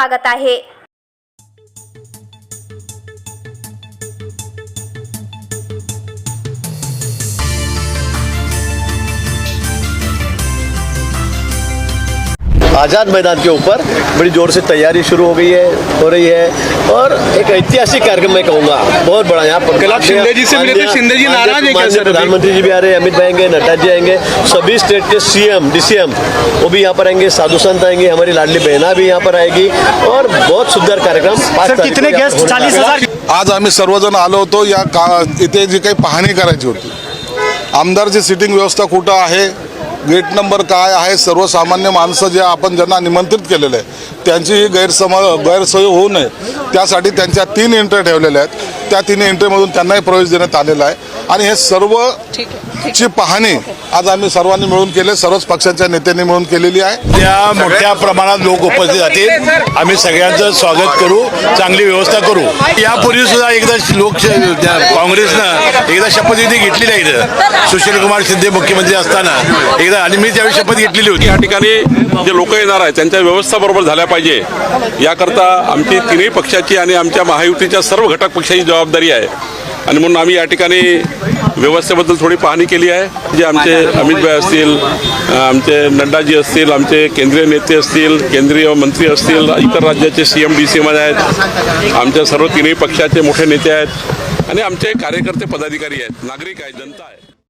स्वागत आहे. आज़ाद मैदान के ऊपर बड़ी ज़ोर से तैयारी शुरू हो गई है हो रही है और एक ऐतिहासिक कार्यक्रम मैं कहूँगा बहुत बड़ा यहाँ पर कल शिंदे जी से मिले थे, शिंदे जी नाराज़ हैं? प्रधानमंत्री जी भी आ रहे हैं अमित भाई आएँगे नड्डा जी आएँगे सभी स्टेट के सीएम डीसीएम वो भी यहाँ पर आएँगे साधु संत आएँगे हमारी लाडली बहना भी यहाँ पर आएगी और बहुत सुंदर कार्यक्रम कितने गेस्ट? होने वाला 40,000? है। आज आम्ही सर्वजण आलो होतो या का इथे जी काही पाहणी करायची होती आमदारची सिटिंग व्यवस्था कुठं आहे गेट नंबर काय आहे? सर्वसामान्य माणसं जे आपण ज्यांना निमंत्रित केलेले आहे त्यांची ही गैरसम गैरसोय होऊ नये. त्यासाठी त्यांच्या तीन एंट्री ठेवलेल्या आहेत. त्या तीन एंट्रीमधून त्यांनाही प्रवेश देण्यात आलेला आहे. आणि हे सर्व ची पाहणी आज आम्ही सर्वांनी मिळून केले सर्वच पक्षांच्या नेत्यांनी मिळून केलेली आहे. त्या मोठ्या प्रमाणात लोक उपस्थित राहतील. आम्ही सगळ्यांचं स्वागत करू चांगली व्यवस्था करू. यापूर्वी सुद्धा एकदा लोक काँग्रेसनं एकदा शपथविधी घेतलेली आहे इथं. सुशीलकुमार शिंदे मुख्यमंत्री असताना. एकदा आणि मी त्यावेळी शपथ घेतलेली होती. या ठिकाणी जे लोक येणार आहेत त्यांच्या व्यवस्था बरोबर झाल्या पाहिजे. याकरता आमची तिन्ही पक्षाची आणि आमच्या महायुतीच्या सर्व घटक पक्षाची जबाबदारी आहे. आणि म्हणून आम्ही या ठिकाणी व्यवस्थेबद्दल थोडी पाहणी केली आहे. जे आमचे अमितभाई असतील आमचे नड्डाजी असतील आमचे केंद्रीय नेते असतील केंद्रीय मंत्री असतील इतर राज्याचे C M D C M आहेत. आमच्या सर्व तिन्ही पक्षाचे मोठे नेते आहेत. आणि आमचे कार्यकर्ते पदाधिकारी आहेत. नागरिक आहेत जनता आहे